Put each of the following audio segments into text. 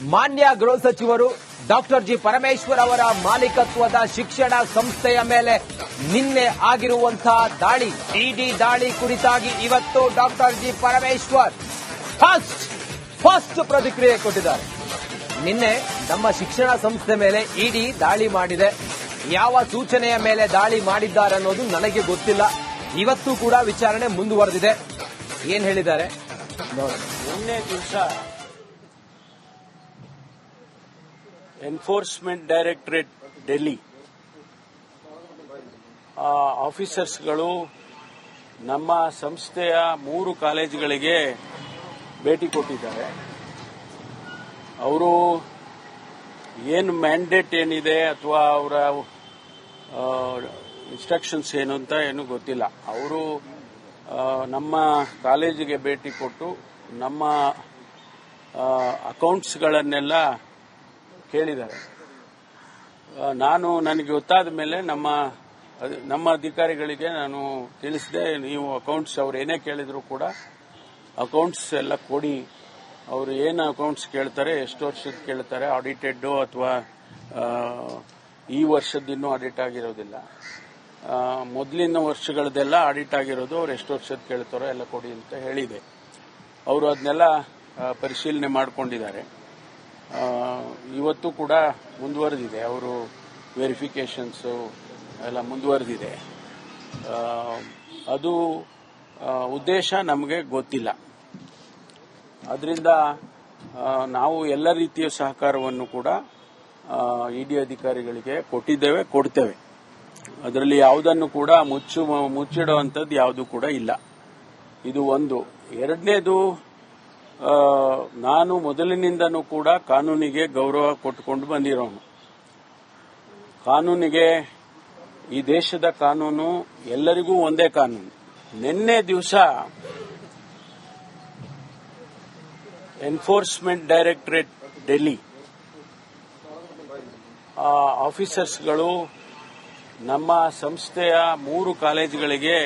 ಮಾನ್ಯ ಗೃಹ ಸಚಿವರು ಡಾಕ್ಟರ್ ಜಿ ಪರಮೇಶ್ವರ್ ಅವರ ಮಾಲೀಕತ್ವದ ಶಿಕ್ಷಣ ಸಂಸ್ಥೆಯ ಮೇಲೆ ನಿನ್ನೆ ಆಗಿರುವಂತಹ ದಾಳಿ, ಇಡಿ ದಾಳಿ ಕುರಿತಾಗಿ ಇವತ್ತು doctor G Parameshwar first first ಪ್ರತಿಕ್ರಿಯೆ ಕೊಟ್ಟಿದ್ದಾರೆ. ನಿನ್ನೆ ನಮ್ಮ ಶಿಕ್ಷಣ ಸಂಸ್ಥೆ ಮೇಲೆ ಇಡಿ ದಾಳಿ ಮಾಡಿದೆ. ಯಾವ ಸೂಚನೆಯ ಮೇಲೆ ದಾಳಿ ಮಾಡಿದ್ದಾರೆ ಅನ್ನೋದು ನನಗೆ ಗೊತ್ತಿಲ್ಲ. ಇವತ್ತು ಕೂಡ ವಿಚಾರಣೆ ಮುಂದುವರೆದಿದೆ. ಏನ್ ಹೇಳಿದ್ದಾರೆ? ನಿನ್ನೆ ದಿವಸ ಎನ್ಫೋರ್ಸ್ಮೆಂಟ್ ಡೈರೆಕ್ಟರೇಟ್ ಡೆಲ್ಲಿ. ಆಫೀಸರ್ಸ್ಗಳು ನಮ್ಮ ಸಂಸ್ಥೆಯ ಮೂರು ಕಾಲೇಜುಗಳಿಗೆ ಭೇಟಿ ಕೊಟ್ಟಿದ್ದಾರೆ. ಅವರು ಏನು ಮ್ಯಾಂಡೇಟ್ ಏನಿದೆ ಅಥವಾ ಅವರ ಇನ್ಸ್ಟ್ರಕ್ಷನ್ಸ್ ಏನು ಅಂತ ಏನು ಗೊತ್ತಿಲ್ಲ. ಅವರು ನಮ್ಮ ಕಾಲೇಜಿಗೆ ಭೇಟಿ ಕೊಟ್ಟು ನಮ್ಮ ಅಕೌಂಟ್ಸ್ಗಳನ್ನೆಲ್ಲ ಕೇಳಿದ್ದಾರೆ. ನಾನು ನನಗೆ ಗೊತ್ತಾದ ಮೇಲೆ ನಮ್ಮ ನಮ್ಮ ಅಧಿಕಾರಿಗಳಿಗೆ ನಾನು ತಿಳಿಸಿದೆ, ನೀವು ಅಕೌಂಟ್ಸ್ ಅವ್ರು ಏನೇ ಕೇಳಿದ್ರು ಕೂಡ ಅಕೌಂಟ್ಸ್ ಎಲ್ಲ ಕೊಡಿ. ಅವರು ಏನು ಅಕೌಂಟ್ಸ್ ಕೇಳ್ತಾರೆ, ಎಷ್ಟು ವರ್ಷದ ಕೇಳ್ತಾರೆ ಆಡಿಟೆಡ್ ಅಥವಾ ಈ ವರ್ಷದಿನ್ನೂ ಆಡಿಟ್ ಆಗಿರೋದಿಲ್ಲ. ಮೊದಲಿನ ವರ್ಷಗಳದೆಲ್ಲ ಆಡಿಟ್ ಆಗಿರೋದು ಅವ್ರು ಎಷ್ಟು ವರ್ಷದ ಕೇಳ್ತಾರೋ ಎಲ್ಲ ಕೊಡಿ ಅಂತ ಹೇಳಿದೆ. ಅವರು ಅದನ್ನೆಲ್ಲ ಪರಿಶೀಲನೆ ಮಾಡಿಕೊಂಡಿದ್ದಾರೆ. ಇವತ್ತು ಕೂಡ ಮುಂದುವರೆದಿದೆ. ಅವರು ವೆರಿಫಿಕೇಷನ್ಸ್ ಎಲ್ಲ ಮುಂದುವರೆದಿದೆ. ಅದು ಉದ್ದೇಶ ನಮಗೆ ಗೊತ್ತಿಲ್ಲ. ಅದರಿಂದ ನಾವು ಎಲ್ಲ ರೀತಿಯ ಸಹಕಾರವನ್ನು ಕೂಡ ಇಡಿ ಅಧಿಕಾರಿಗಳಿಗೆ ಕೊಟ್ಟಿದ್ದೇವೆ, ಕೊಡ್ತೇವೆ. ಅದರಲ್ಲಿ ಯಾವುದನ್ನು ಕೂಡ ಮುಚ್ಚು ಮುಚ್ಚಿಡುವಂಥದ್ದು ಯಾವುದು ಕೂಡ ಇಲ್ಲ. ಇದು ಒಂದು. ಎರಡನೇದು ನಾನು ಮೊದಲಿನಿಂದನೂ ಕೂಡ ಕಾನೂನಿಗೆ ಗೌರವ ಕೊಟ್ಟುಕೊಂಡು ಬಂದಿರೋನು. ಕಾನೂನಿಗೆ ಈ ದೇಶದ ಕಾನೂನು ಎಲ್ಲರಿಗೂ ಒಂದೇ ಕಾನೂನು. ನಿನ್ನೆ ದಿವಸ ಎನ್ಫೋರ್ಸ್ಮೆಂಟ್ ಡೈರೆಕ್ಟರೇಟ್ ಡೆಲ್ಲಿ ಆಫೀಸರ್ಸ್ಗಳು ನಮ್ಮ ಸಂಸ್ಥೆಯ ಮೂರು ಕಾಲೇಜುಗಳಿಗೆ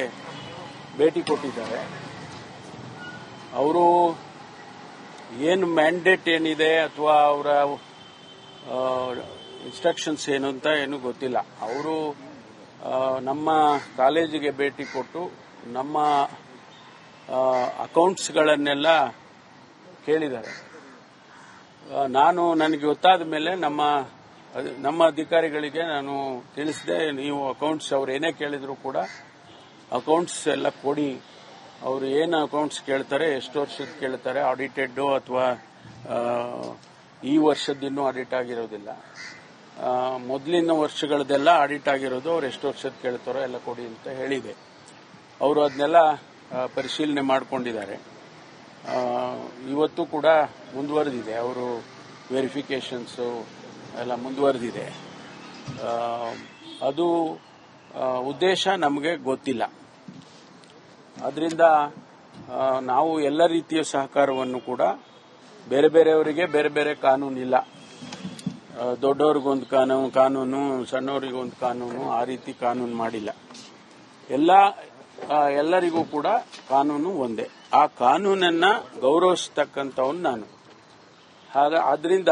ಭೇಟಿ ಕೊಟ್ಟಿದ್ದಾರೆ. ಅವರು ಏನು ಮ್ಯಾಂಡೇಟ್ ಏನಿದೆ ಅಥವಾ ಅವರ ಇನ್ಸ್ಟ್ರಕ್ಷನ್ಸ್ ಏನು ಅಂತ ಏನು ಗೊತ್ತಿಲ್ಲ. ಅವರು ನಮ್ಮ ಕಾಲೇಜಿಗೆ ಭೇಟಿ ಕೊಟ್ಟು ನಮ್ಮ ಅಕೌಂಟ್ಸ್ಗಳನ್ನೆಲ್ಲ ಕೇಳಿದ್ದಾರೆ. ನಾನು ನನಗೆ ಗೊತ್ತಾದ ಮೇಲೆ ನಮ್ಮ ನಮ್ಮ ಅಧಿಕಾರಿಗಳಿಗೆ ನಾನು ತಿಳಿಸಿದೆ, ನೀವು ಅಕೌಂಟ್ಸ್ ಅವ್ರು ಏನೇ ಕೇಳಿದ್ರು ಕೂಡ ಅಕೌಂಟ್ಸ್ ಎಲ್ಲ ಕೊಡಿ ಅವರು ಏನು ಅಕೌಂಟ್ಸ್ ಕೇಳ್ತಾರೆ, ಎಷ್ಟು ವರ್ಷದ ಕೇಳ್ತಾರೆ ಆಡಿಟೆಡ್ ಅಥವಾ ಈ ವರ್ಷದಿನ್ನೂ ಆಡಿಟ್ ಆಗಿರೋದಿಲ್ಲ. ಮೊದಲಿನ ವರ್ಷಗಳದೆಲ್ಲ ಆಡಿಟ್ ಆಗಿರೋದು ಅವ್ರು ಎಷ್ಟು ವರ್ಷದ ಕೇಳ್ತಾರೋ ಎಲ್ಲ ಕೊಡಿ ಅಂತ ಹೇಳಿದೆ. ಅವರು ಅದನ್ನೆಲ್ಲ ಪರಿಶೀಲನೆ ಮಾಡಿಕೊಂಡಿದ್ದಾರೆ. ಇವತ್ತು ಕೂಡ ಮುಂದುವರೆದಿದೆ, ಅವರು ವೆರಿಫಿಕೇಶನ್ಸು ಎಲ್ಲ ಮುಂದುವರೆದಿದೆ. ಅದು ಉದ್ದೇಶ ನಮಗೆ ಗೊತ್ತಿಲ್ಲ. ಅದರಿಂದ ನಾವು ಎಲ್ಲ ರೀತಿಯ ಸಹಕಾರವನ್ನು ಕೂಡ ಬೇರೆ ಬೇರೆಯವರಿಗೆ ಬೇರೆ ಬೇರೆ ಕಾನೂನಿಲ್ಲ. ದೊಡ್ಡವ್ರಿಗೊಂದು ಕಾನೂನು ಕಾನೂನು, ಸಣ್ಣವರಿಗೊಂದು ಕಾನೂನು ಆ ರೀತಿ ಕಾನೂನು ಮಾಡಿಲ್ಲ. ಎಲ್ಲ ಎಲ್ಲರಿಗೂ ಕೂಡ ಕಾನೂನು ಒಂದೇ. ಆ ಕಾನೂನನ್ನ ಗೌರವಿಸ್ತಕ್ಕಂಥವನು ನಾನು. ಹಾಗ, ಆದ್ರಿಂದ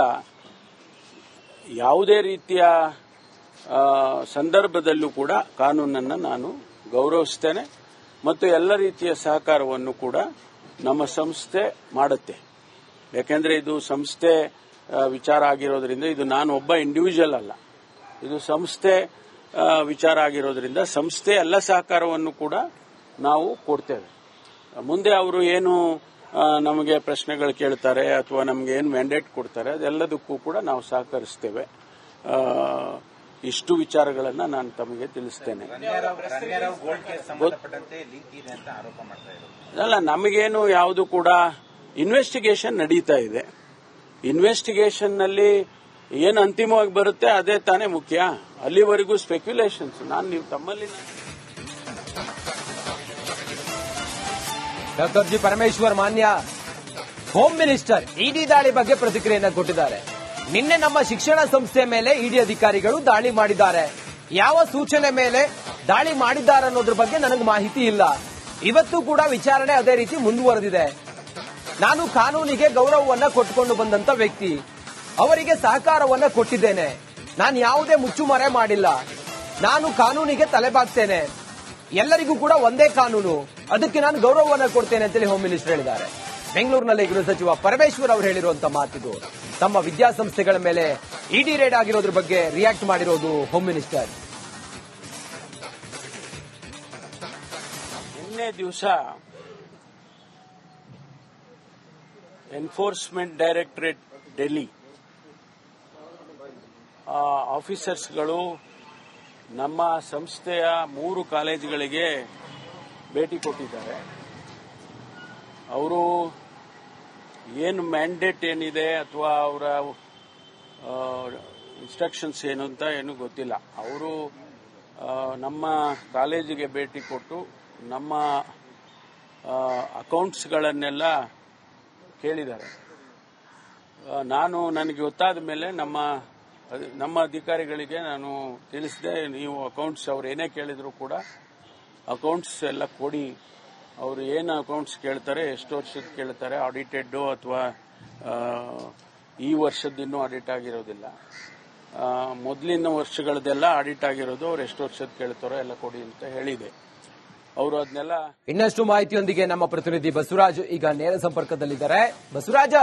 ಯಾವುದೇ ರೀತಿಯ ಸಂದರ್ಭದಲ್ಲೂ ಕೂಡ ಕಾನೂನನ್ನು ನಾನು ಗೌರವಿಸ್ತೇನೆ. ಮತ್ತು ಎಲ್ಲ ರೀತಿಯ ಸಹಕಾರವನ್ನು ಕೂಡ ನಮ್ಮ ಸಂಸ್ಥೆ ಮಾಡುತ್ತೆ. ಯಾಕೆಂದ್ರೆ ಇದು ಸಂಸ್ಥೆ ವಿಚಾರ ಆಗಿರೋದ್ರಿಂದ ಇದು ನಾನು ಒಬ್ಬ ಇಂಡಿವಿಜುವಲ್ ಅಲ್ಲ. ಇದು ಸಂಸ್ಥೆ ವಿಚಾರ ಆಗಿರೋದ್ರಿಂದ ಸಂಸ್ಥೆ ಎಲ್ಲ ಸಹಕಾರವನ್ನು ಕೂಡ ನಾವು ಕೊಡ್ತೇವೆ. ಮುಂದೆ ಅವರು ಏನು ನಮಗೆ ಪ್ರಶ್ನೆಗಳು ಕೇಳ್ತಾರೆ ಅಥವಾ ನಮಗೆ ಏನು ಮ್ಯಾಂಡೇಟ್ ಕೊಡ್ತಾರೆ ಅದೆಲ್ಲದಕ್ಕೂ ಕೂಡ ನಾವು ಸಹಕರಿಸ್ತೇವೆ. ಇಷ್ಟು ವಿಚಾರಗಳನ್ನು ನಾನು ತಮಗೆ ತಿಳಿಸ್ತೇನೆ. ರಂಗೇರಾವ್ ಗೋಲ್ಡ್ ಕೇಸ್ ಸಂಬಂಧಪಟ್ಟಂತೆ ಲಿಂಕ್ ಇದೆ ಅಂತ ಆರೋಪ ಮಾಡ್ತಾ ಅಲ್ಲ ನಮಗೇನು ಯಾವುದು ಕೂಡ ಇನ್ವೆಸ್ಟಿಗೇಷನ್ ನಡೀತಾ ಇದೆ. ಇನ್ವೆಸ್ಟಿಗೇಷನ್ನಲ್ಲಿ ಏನು ಅಂತಿಮವಾಗಿ ಬರುತ್ತೆ ಅದೇ ತಾನೇ ಮುಖ್ಯ. ಅಲ್ಲಿವರೆಗೂ ಸ್ಪೆಕ್ಯುಲೇಷನ್ಸ್ ನಾನು ನೀವು ತಮ್ಮಲ್ಲಿ ಡಾಕ್ಟರ್ ಜಿ ಪರಮೇಶ್ವರ್ ಮಾನ್ಯ ಹೋಮ್ ಮಿನಿಸ್ಟರ್ ಇಡಿ ದಾಳಿ ಬಗ್ಗೆ ಪ್ರತಿಕ್ರಿಯೆಯನ್ನು ಕೊಟ್ಟಿದ್ದಾರೆ. ನಿನ್ನೆ ನಮ್ಮ ಶಿಕ್ಷಣ ಸಂಸ್ಥೆ ಮೇಲೆ ಇಡಿ ಅಧಿಕಾರಿಗಳು ದಾಳಿ ಮಾಡಿದ್ದಾರೆ. ಯಾವ ಸೂಚನೆ ಮೇಲೆ ದಾಳಿ ಮಾಡಿದ್ದಾರೆ ಅನ್ನೋದ್ರ ಬಗ್ಗೆ ನನಗೆ ಮಾಹಿತಿ ಇಲ್ಲ. ಇವತ್ತು ಕೂಡ ವಿಚಾರಣೆ ಅದೇ ರೀತಿ ಮುಂದುವರೆದಿದೆ. ನಾನು ಕಾನೂನಿಗೆ ಗೌರವವನ್ನ ಕೊಟ್ಟುಕೊಂಡು ಬಂದಂತ ವ್ಯಕ್ತಿ. ಅವರಿಗೆ ಸಹಕಾರವನ್ನ ಕೊಟ್ಟಿದ್ದೇನೆ. ನಾನು ಯಾವುದೇ ಮುಚ್ಚುಮರೆ ಮಾಡಿಲ್ಲ. ನಾನು ಕಾನೂನಿಗೆ ತಲೆಬಾಗ್ತೇನೆ. ಎಲ್ಲರಿಗೂ ಕೂಡ ಒಂದೇ ಕಾನೂನು. ಅದಕ್ಕೆ ನಾನು ಗೌರವವನ್ನ ಕೊಡ್ತೇನೆ ಅಂತೇಳಿ ಹೋಮ್ ಮಿನಿಸ್ಟರ್ ಹೇಳಿದ್ದಾರೆ. ಬೆಂಗಳೂರಿನಲ್ಲಿ ಗೃಹ ಸಚಿವ ಪರಮೇಶ್ವರ್ ಅವರು ಹೇಳಿರುವಂತಹ ಮಾತಿದು. ತಮ್ಮ ವಿದ್ಯಾಸಂಸ್ಥೆಗಳ ಮೇಲೆ ಇಡಿ ರೇಡ್ ಆಗಿರೋದ್ರ ಬಗ್ಗೆ ರಿಯಾಕ್ಟ್ ಮಾಡಿರೋದು ಹೋಮ್ ಮಿನಿಸ್ಟರ್ ನಿನ್ನೆ ದಿವಸ ಎನ್ಫೋರ್ಸ್ಮೆಂಟ್ ಡೈರೆಕ್ಟರೇಟ್ ಡೆಲ್ಲಿ ಆಫೀಸರ್ಸ್ಗಳು ನಮ್ಮ ಸಂಸ್ಥೆಯ ಮೂರು ಕಾಲೇಜುಗಳಿಗೆ ಭೇಟಿ ಕೊಟ್ಟಿದ್ದಾರೆ. ಅವರು ಏನು ಮ್ಯಾಂಡೇಟ್ ಏನಿದೆ ಅಥವಾ ಅವರ ಇನ್ಸ್ಟ್ರಕ್ಷನ್ಸ್ ಏನು ಅಂತ ಏನು ಗೊತ್ತಿಲ್ಲ. ಅವರು ನಮ್ಮ ಕಾಲೇಜಿಗೆ ಭೇಟಿ ಕೊಟ್ಟು ನಮ್ಮ ಅಕೌಂಟ್ಸ್ಗಳನ್ನೆಲ್ಲ ಕೇಳಿದ್ದಾರೆ. ನಾನು ನನಗೆ ಗೊತ್ತಾದ ಮೇಲೆ ನಮ್ಮ ನಮ್ಮ ಅಧಿಕಾರಿಗಳಿಗೆ ನಾನು ತಿಳಿಸಿದೆ, ನೀವು ಅಕೌಂಟ್ಸ್ ಅವ್ರು ಏನೇ ಕೇಳಿದ್ರು ಕೂಡ ಅಕೌಂಟ್ಸ್ ಎಲ್ಲ ಕೊಡಿ ಅವರು ಏನು ಅಕೌಂಟ್ಸ್ ಕೇಳ್ತಾರೆ, ಎಷ್ಟು ವರ್ಷದ ಕೇಳ್ತಾರೆ ಆಡಿಟೆಡ್ ಅಥವಾ ಈ ವರ್ಷದ್ದಿನ್ನೂ ಆಡಿಟ್ ಆಗಿರೋದಿಲ್ಲ. ಮೊದಲಿನ ವರ್ಷಗಳದೆಲ್ಲ ಆಡಿಟ್ ಆಗಿರೋದು ಅವ್ರು ಎಷ್ಟು ವರ್ಷದ ಕೇಳ್ತಾರೋ ಎಲ್ಲ ಕೊಡಿ ಅಂತ ಹೇಳಿದೆ. ಅವರು ಅದನ್ನೆಲ್ಲ ಇನ್ನಷ್ಟು ಮಾಹಿತಿಯೊಂದಿಗೆ ನಮ್ಮ ಪ್ರತಿನಿಧಿ ಬಸವರಾಜ್ ಈಗ ನೇರ ಸಂಪರ್ಕದಲ್ಲಿದ್ದಾರೆ. ಬಸವರಾಜ,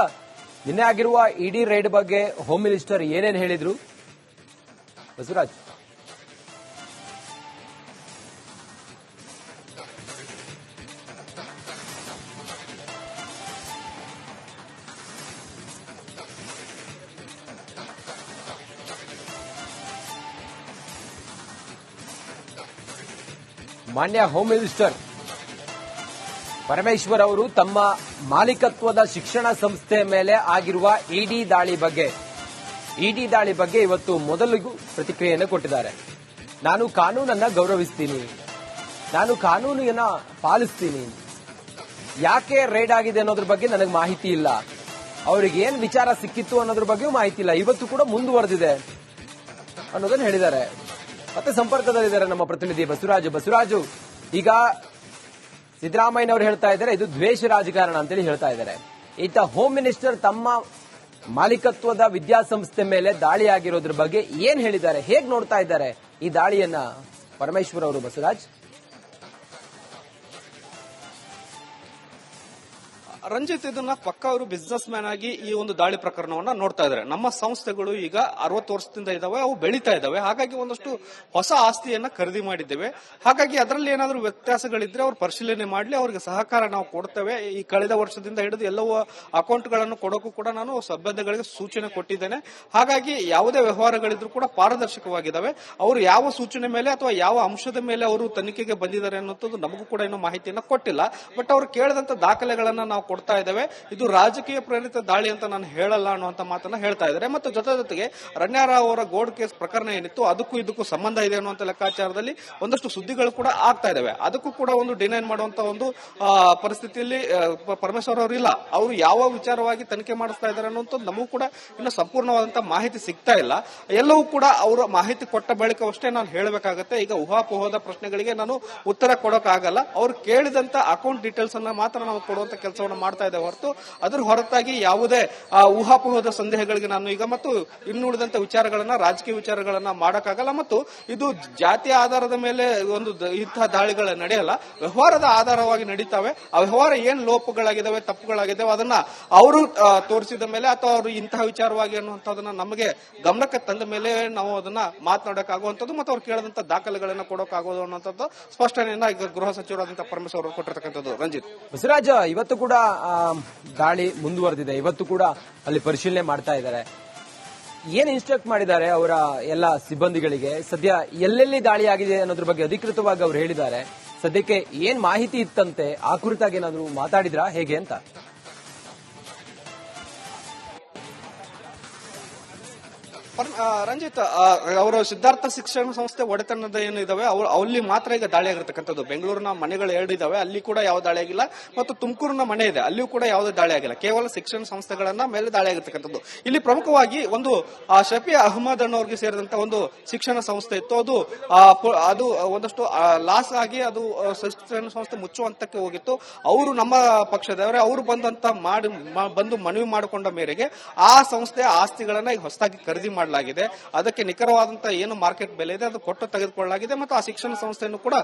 ನಿನ್ನೆ ಆಗಿರುವ ಇಡಿ ರೈಡ್ ಬಗ್ಗೆ ಹೋಮ್ ಮಿನಿಸ್ಟರ್ ಏನೇನು ಹೇಳಿದ್ರು? ಬಸವರಾಜ್. ಮಾನ್ಯ ಹೋಮ್ ಮಿನಿಸ್ಟರ್ ಪರಮೇಶ್ವರ್ ಅವರು ತಮ್ಮ ಮಾಲೀಕತ್ವದ ಶಿಕ್ಷಣ ಸಂಸ್ಥೆ ಮೇಲೆ ಆಗಿರುವ ಇಡಿ ದಾಳಿ ಬಗ್ಗೆ ಇಡಿ ದಾಳಿ ಬಗ್ಗೆ ಇವತ್ತು ಮೊದಲಿಗೂ ಪ್ರತಿಕ್ರಿಯೆಯನ್ನು ಕೊಟ್ಟಿದ್ದಾರೆ. ನಾನು ಕಾನೂನನ್ನ ಗೌರವಿಸ್ತೀನಿ. ನಾನು ಕಾನೂನಿನ ಪಾಲಿಸ್ತೀನಿ. ಯಾಕೆ ರೇಡ್ ಆಗಿದೆ ಅನ್ನೋದ್ರ ಬಗ್ಗೆ ನನಗೆ ಮಾಹಿತಿ ಇಲ್ಲ. ಅವರಿಗೆ ಏನ್ ವಿಚಾರ ಸಿಕ್ಕಿತ್ತು ಅನ್ನೋದ್ರ ಬಗ್ಗೆಯೂ ಮಾಹಿತಿ ಇಲ್ಲ. ಇವತ್ತು ಕೂಡ ಮುಂದುವರೆದಿದೆ ಅನ್ನೋದನ್ನ ಹೇಳಿದ್ದಾರೆ. ಮತ್ತೆ ಸಂಪರ್ಕದಲ್ಲಿದ್ದಾರೆ ನಮ್ಮ ಪ್ರತಿನಿಧಿ ಬಸವರಾಜು. ಬಸವರಾಜು, ಈಗ ಸಿದ್ದರಾಮಯ್ಯನವರು ಹೇಳ್ತಾ ಇದ್ದಾರೆ, ಇದು ದ್ವೇಷ ರಾಜಕಾರಣ ಅಂತೇಳಿ ಹೇಳ್ತಾ ಇದ್ದಾರೆ. ಈತ ಹೋಮ್ ಮಿನಿಸ್ಟರ್ ತಮ್ಮ ಮಾಲೀಕತ್ವದ ವಿದ್ಯಾಸಂಸ್ಥೆ ಮೇಲೆ ದಾಳಿ ಆಗಿರೋದ್ರ ಬಗ್ಗೆ ಏನ್ ಹೇಳಿದ್ದಾರೆ? ಹೇಗ್ ನೋಡ್ತಾ ಇದ್ದಾರೆ ಈ ದಾಳಿಯನ್ನ ಪರಮೇಶ್ವರ್ ಅವರು ಬಸವರಾಜ್? ರಂಜಿತ್ ಇದನ್ನ ಪಕ್ಕ ಅವರು ಬಿಸ್ನೆಸ್ ಮ್ಯಾನ್ ಆಗಿ ಈ ಒಂದು ದಾಳಿ ಪ್ರಕರಣವನ್ನ ನೋಡ್ತಾ ಇದ್ದಾರೆ. ನಮ್ಮ ಸಂಸ್ಥೆಗಳು ಈಗ ಅರವತ್ತು ವರ್ಷದಿಂದ ಇದಾವೆ, ಅವು ಬೆಳೀತಾ ಇದಾವೆ. ಹಾಗಾಗಿ ಒಂದಷ್ಟು ಹೊಸ ಆಸ್ತಿಯನ್ನ ಖರೀದಿ ಮಾಡಿದ್ದೇವೆ. ಹಾಗಾಗಿ ಅದರಲ್ಲಿ ಏನಾದರೂ ವ್ಯತ್ಯಾಸಗಳಿದ್ರೆ ಅವ್ರು ಪರಿಶೀಲನೆ ಮಾಡಲಿ, ಅವರಿಗೆ ಸಹಕಾರ ನಾವು ಕೊಡ್ತೇವೆ. ಈ ಕಳೆದ ವರ್ಷದಿಂದ ಹಿಡಿದು ಎಲ್ಲವೂ ಅಕೌಂಟ್ಗಳನ್ನು ಕೊಡೋಕ್ಕೂ ಕೂಡ ನಾನು ಸಭ್ಯತೆಗಳಿಗೆ ಸೂಚನೆ ಕೊಟ್ಟಿದ್ದೇನೆ. ಹಾಗಾಗಿ ಯಾವುದೇ ವ್ಯವಹಾರಗಳಿದ್ರು ಕೂಡ ಪಾರದರ್ಶಕವಾಗಿದ್ದಾವೆ. ಅವರು ಯಾವ ಸೂಚನೆ ಮೇಲೆ ಅಥವಾ ಯಾವ ಅಂಶದ ಮೇಲೆ ಅವರು ತನಿಖೆಗೆ ಬಂದಿದ್ದಾರೆ ಅನ್ನೋದು ನಮಗೂ ಕೂಡ ಇನ್ನೂ ಮಾಹಿತಿಯನ್ನು ಕೊಟ್ಟಿಲ್ಲ. ಬಟ್ ಅವರು ಕೇಳಿದಂತ ದಾಖಲೆಗಳನ್ನ ನಾವು ಕೊಡ್ತಾ ಇದ್ದಾವೆ. ಇದು ರಾಜಕೀಯ ಪ್ರೇರಿತ ದಾಳಿ ಅಂತ ನಾನು ಹೇಳಲ್ಲ ಅನ್ನುವಂತ ಮಾತನ್ನ ಹೇಳ್ತಾ ಇದ್ದಾರೆ. ಮತ್ತು ಜೊತೆ ಜೊತೆಗೆ ರಣ್ಯಾರಾವ್ ಅವರ ಗೋಲ್ಡ್ ಕೇಸ್ ಪ್ರಕರಣ ಏನಿತ್ತು, ಅದಕ್ಕೂ ಇದಕ್ಕೂ ಸಂಬಂಧ ಇದೆ ಅನ್ನುವಂತ ಲೆಕ್ಕಾಚಾರದಲ್ಲಿ ಒಂದಷ್ಟು ಸುದ್ದಿಗಳು ಕೂಡ ಆಗ್ತಾ ಇದಾವೆ ಅದಕ್ಕೂ ಕೂಡ ಒಂದು ಡಿನೈನ್ ಮಾಡುವಂತ ಒಂದು ಪರಿಸ್ಥಿತಿಯಲ್ಲಿ ಪರಮೇಶ್ವರ್ ಅವರು ಇಲ್ಲ. ಅವರು ಯಾವ ವಿಚಾರವಾಗಿ ತನಿಖೆ ಮಾಡಿಸ್ತಾ ಇದ್ದಾರೆ ಅನ್ನುವಂಥದ್ದು ನಮಗೂ ಕೂಡ ಇನ್ನು ಸಂಪೂರ್ಣವಾದಂತಹ ಮಾಹಿತಿ ಸಿಗ್ತಾ ಇಲ್ಲ. ಎಲ್ಲವೂ ಕೂಡ ಅವರ ಮಾಹಿತಿ ಕೊಟ್ಟ ಬಳಿಕವಷ್ಟೇ ನಾನು ಹೇಳಬೇಕಾಗತ್ತೆ. ಈಗ ಊಹಾಪೋಹದ ಪ್ರಶ್ನೆಗಳಿಗೆ ನಾನು ಉತ್ತರ ಕೊಡೋಕ್ಕಾಗಲ್ಲ. ಅವರು ಕೇಳಿದಂತ ಅಕೌಂಟ್ ಡೀಟೇಲ್ಸ್ ಅನ್ನ ಮಾತ್ರ ನಾವು ಕೊಡುವಂತ ಕೆಲಸವನ್ನು ಮಾಡ್ತಾ ಇದೆ ಹೊರತು ಅದ್ರ ಹೊರತಾಗಿ ಯಾವುದೇ ಊಹಾಪೋಹದ ಸಂದೇಹಗಳಿಗೆ ನಾನು ಈಗ ಮತ್ತು ಇನ್ನುಳಿದಂತ ವಿಚಾರಗಳನ್ನ, ರಾಜಕೀಯ ವಿಚಾರಗಳನ್ನ ಮಾಡಕ್ಕಾಗಲ್ಲ ಮತ್ತು ಇದು ಜಾತಿ ಆಧಾರದ ಮೇಲೆ ಒಂದು ಇಂತಹ ದಾಳಿಗಳು ನಡೆಯಲ್ಲ. ವ್ಯವಹಾರದ ಆಧಾರವಾಗಿ ನಡೀತಾವೆ. ಆ ವ್ಯವಹಾರ ಏನ್ ಲೋಪಗಳಾಗಿದ್ದಾವೆ ತಪ್ಪುಗಳಾಗಿದ್ದಾವೆ ಅದನ್ನ ಅವರು ತೋರಿಸಿದ ಮೇಲೆ ಅಥವಾ ಅವರು ಇಂತಹ ವಿಚಾರವಾಗಿ ಅನ್ನುವಂಥದ್ದನ್ನ ನಮಗೆ ಗಮನಕ್ಕೆ ತಂದ ಮೇಲೆ ನಾವು ಅದನ್ನ ಮಾತನಾಡಕ್ಕಾಗುವಂಥದ್ದು ಮತ್ತು ಅವ್ರು ಕೇಳಿದಂತ ದಾಖಲೆಗಳನ್ನ ಕೊಡೋಕ್ಕಾಗೋದು ಅನ್ನೋಂಥದ್ದು ಸ್ಪಷ್ಟನೆಯನ್ನ ಈಗ ಗೃಹ ಸಚಿವರಾದಂತಹ ಪರಮೇಶ್ವರ್ ಅವರು ಕೊಟ್ಟಿರ್ತಕ್ಕಂಥದ್ದು. ರಂಜಿತ್. ಬಸವರಾಜ, ಇವತ್ತು ಕೂಡ ದಾಳಿ ಮುಂದುವರೆದಿದೆ. ಇವತ್ತು ಕೂಡ ಅಲ್ಲಿ ಪರಿಶೀಲನೆ ಮಾಡ್ತಾ ಇದ್ದಾರೆ. ಏನ್ ಇನ್ಸ್ಟ್ರಕ್ಟ್ ಮಾಡಿದ್ದಾರೆ ಅವರ ಎಲ್ಲ ಸಿಬ್ಬಂದಿಗಳಿಗೆ? ಸದ್ಯ ಎಲ್ಲೆಲ್ಲಿ ದಾಳಿ ಆಗಿದೆ ಅನ್ನೋದ್ರ ಬಗ್ಗೆ ಅಧಿಕೃತವಾಗಿ ಅವರು ಹೇಳಿದ್ದಾರೆ. ಸದ್ಯಕ್ಕೆ ಏನ್ ಮಾಹಿತಿ ಇತ್ತಂತೆ? ಆ ಕುರಿತಾಗಿ ಏನಾದ್ರು ಮಾತಾಡಿದ್ರಾ? ಹೇಗೆ ಅಂತ? ರಂಜಿತ್ ಅವರು ಸಿದ್ಧಾರ್ಥ ಶಿಕ್ಷಣ ಸಂಸ್ಥೆ ಒಡೆತನದ ಏನಿದಾವೆ ಅವ್ರು ಅಲ್ಲಿ ಮಾತ್ರ ಈಗ ದಾಳಿ ಆಗಿರ್ತಕ್ಕಂಥದ್ದು. ಬೆಂಗಳೂರಿನ ಮನೆಗಳು ಎರಡು ಇದಾವೆ ಅಲ್ಲಿ ಕೂಡ ಯಾವ ದಾಳಿ ಆಗಿಲ್ಲ, ಮತ್ತು ತುಮಕೂರಿನ ಮನೆ ಇದೆ, ಅಲ್ಲಿಯೂ ಕೂಡ ಯಾವುದೇ ದಾಳಿ ಆಗಿಲ್ಲ. ಕೇವಲ ಶಿಕ್ಷಣ ಸಂಸ್ಥೆಗಳನ್ನ ಮೇಲೆ ದಾಳಿ ಆಗಿರ್ತಕ್ಕಂಥದ್ದು. ಇಲ್ಲಿ ಪ್ರಮುಖವಾಗಿ ಒಂದು ಶಫಿ ಅಹಮದ್ ಅನ್ನೋರ್ಗೆ ಸೇರಿದಂತ ಒಂದು ಶಿಕ್ಷಣ ಸಂಸ್ಥೆ ಇತ್ತು. ಅದು ಅದು ಒಂದಷ್ಟು ಲಾಸ್ ಆಗಿ ಅದು ಶಿಕ್ಷಣ ಸಂಸ್ಥೆ ಮುಚ್ಚುವಂತಕ್ಕೆ ಹೋಗಿತ್ತು. ಅವರು ನಮ್ಮ ಪಕ್ಷದವರೇ ಅವರು ಬಂದಂತ ಮಾಡಿ ಬಂದು ಮನವಿ ಮಾಡಿಕೊಂಡ ಮೇರೆಗೆ ಆ ಸಂಸ್ಥೆಯ ಆಸ್ತಿಗಳನ್ನ ಈಗ ಹೊಸದಾಗಿ ಖರೀದಿ ಮಾಡಲಾಗಿದೆ ಅದಕ್ಕೆ ನಿಖರವಾದಂತಹ ಏನು ಮಾರ್ಕೆಟ್ ಬೆಲೆ ಇದೆ, ಅದು ಕೊಟ್ಟು ತೆಗೆದುಕೊಳ್ಳಲಾಗಿದೆ ಮತ್ತು ಆ ಶಿಕ್ಷಣ ಸಂಸ್ಥೆಯನ್ನು ಕೂಡ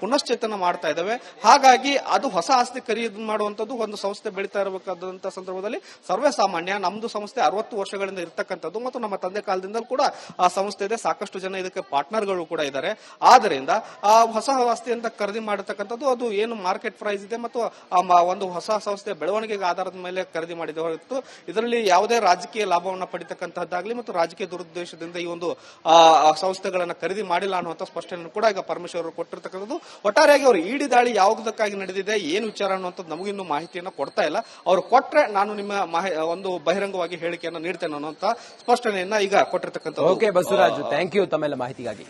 ಪುನಶ್ಚೇತನ ಮಾಡ್ತಾ ಇದ್ದಾವೆ. ಹಾಗಾಗಿ ಅದು ಹೊಸ ಆಸ್ತಿ ಖರೀದಿ ಮಾಡುವಂತದ್ದು ಒಂದು ಸಂಸ್ಥೆ ಬೆಳೀತಾ ಇರಬೇಕಾದಂತಹ ಸಂದರ್ಭದಲ್ಲಿ ಸರ್ವೇ ಸಾಮಾನ್ಯ ನಮ್ದು ಸಂಸ್ಥೆ ಅರವತ್ತು ವರ್ಷಗಳಿಂದ ಇರತಕ್ಕಂಥದ್ದು ಮತ್ತು ನಮ್ಮ ತಂದೆ ಕಾಲದಿಂದಲೂ ಕೂಡ ಆ ಸಂಸ್ಥೆ ಇದೆ. ಸಾಕಷ್ಟು ಜನ ಇದಕ್ಕೆ ಪಾರ್ಟ್ನರ್ಗಳು ಕೂಡ ಇದ್ದಾರೆ. ಆದ್ದರಿಂದ ಆ ಹೊಸ ಆಸ್ತಿಯಿಂದ ಖರೀದಿ ಮಾಡತಕ್ಕಂಥದ್ದು ಅದು ಏನು ಮಾರ್ಕೆಟ್ ಪ್ರೈಸ್ ಇದೆ ಮತ್ತು ಒಂದು ಹೊಸ ಸಂಸ್ಥೆ ಬೆಳವಣಿಗೆಗೆ ಆಧಾರದ ಮೇಲೆ ಖರೀದಿ ಮಾಡಿದೆ ಹೊರತು ಇದರಲ್ಲಿ ಯಾವುದೇ ರಾಜಕೀಯ ಲಾಭವನ್ನು ಪಡಿತಕ್ಕಂತಹದ್ದಾಗಲಿ ಮತ್ತು ರಾಜಕೀಯ ದುರುದ್ದೇಶದಿಂದ ಈ ಒಂದು ಸಂಸ್ಥೆಗಳನ್ನ ಖರೀದಿ ಮಾಡಿಲ್ಲ ಅನ್ನುವಂಥ ಸ್ಪಷ್ಟನೆಯನ್ನು ಕೂಡ ಈಗ ಪರಮೇಶ್ವರ್ ಅವರು ಕೊಟ್ಟಿರ್ತಕ್ಕಂಥದ್ದು. ಒಟ್ಟಾರೆಯಾಗಿ ಅವರು ಇಡಿ ದಾಳಿ ಯಾವುದಕ್ಕಾಗಿ ನಡೆದಿದೆ, ಏನು ವಿಚಾರ ಅನ್ನುವಂಥದ್ದು ನಮಗಿನ್ನೂ ಮಾಹಿತಿಯನ್ನು ಕೊಡ್ತಾ ಇಲ್ಲ. ಅವರು ಕೊಟ್ಟರೆ ನಾನು ನಿಮ್ಮ ಒಂದು ಬಹಿರಂಗವಾಗಿ ಹೇಳಿಕೆಯನ್ನು ನೀಡ್ತೇನೆ ಅನ್ನುವಂತ ಸ್ಪಷ್ಟನೆಯನ್ನ ಈಗ ಕೊಟ್ಟಿರ್ತಕ್ಕಂಥ ಓಕೆ ಬಸವರಾಜ್ ಥ್ಯಾಂಕ್ ಯು ತಮ್ಮೆಲ್ಲ ಮಾಹಿತಿಗಾಗಿ.